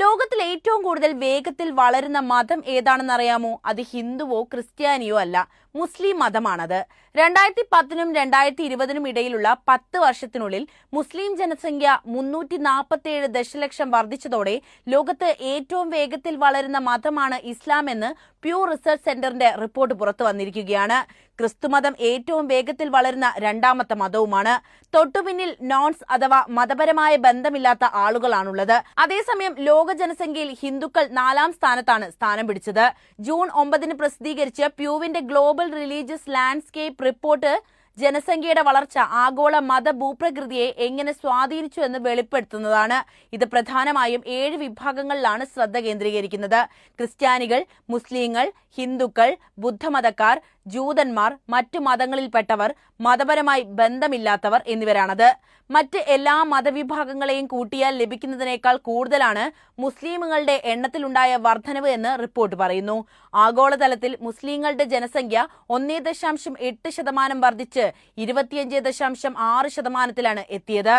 ലോകത്തിൽ ഏറ്റവും കൂടുതൽ വേഗത്തിൽ വളരുന്ന മതം ഏതാണെന്നറിയാമോ? അത് ഹിന്ദുവോ ക്രിസ്ത്യാനിയോ അല്ല. മുസ്ലിം മതമാണത്. രണ്ടായിരത്തി പത്തിനും രണ്ടായിരത്തി ഇരുപതിനും ഇടയിലുള്ള പത്ത് വർഷത്തിനുള്ളിൽ മുസ്ലിം ജനസംഖ്യ മുന്നൂറ്റി നാൽപ്പത്തിയേഴ് ദശലക്ഷം വർദ്ധിച്ചതോടെ ലോകത്ത് ഏറ്റവും വേഗത്തിൽ വളരുന്ന മതമാണ് ഇസ്ലാം എന്ന് പ്യൂ റിസർച്ച് സെന്ററിന്റെ റിപ്പോർട്ട് പുറത്തു വന്നിരിക്കുകയാണ്. ക്രിസ്തുമതം ഏറ്റവും വേഗത്തിൽ വളരുന്ന രണ്ടാമത്തെ മതവുമാണ്. തൊട്ടുപിന്നിൽ നോൺസ് അഥവാ മതപരമായ ബന്ധമില്ലാത്ത ആളുകളാണുള്ളത്. അതേസമയം ലോക ജനസംഖ്യയിൽ ഹിന്ദുക്കൾ നാലാം സ്ഥാനത്താണ് സ്ഥാനം പിടിച്ചത്. ജൂൺ ഒമ്പതിന് പ്രസിദ്ധീകരിച്ച പ്യൂവിന്റെ ഗ്ലോബൽ റിലീജിയസ് ലാൻഡ്സ്കേപ്പ് റിപ്പോർട്ട് ജനസംഖ്യയുടെ വളർച്ച ആഗോള മത ഭൂപ്രകൃതിയെ എങ്ങനെ സ്വാധീനിച്ചു എന്ന് വെളിപ്പെടുത്തുന്നതാണ്. ഇത് പ്രധാനമായും ഏഴ് വിഭാഗങ്ങളിലാണ് ശ്രദ്ധ കേന്ദ്രീകരിക്കുന്നത്. ക്രിസ്ത്യാനികൾ മുസ്ലിങ്ങൾ ഹിന്ദുക്കൾ ബുദ്ധമതക്കാർ ജൂതന്മാർ മറ്റു മതങ്ങളിൽപ്പെട്ടവർ മതപരമായി ബന്ധമില്ലാത്തവർ എന്നിവരാണത്. മറ്റ് എല്ലാ മതവിഭാഗങ്ങളെയും കൂട്ടിയാൽ ലഭിക്കുന്നതിനേക്കാൾ കൂടുതലാണ് മുസ്ലിമുകളുടെ എണ്ണത്തിലുണ്ടായ വർധനവ് എന്ന് റിപ്പോർട്ട് പറയുന്നു. ആഗോളതലത്തിൽ മുസ്ലിങ്ങളുടെ ജനസംഖ്യ ഒന്നേ ദശാംശം എട്ട് ശതമാനം വർദ്ധിച്ച് ഇരുപത്തിയഞ്ച് ദശാംശം ആറ് ശതമാനത്തിലാണ് എത്തിയത്.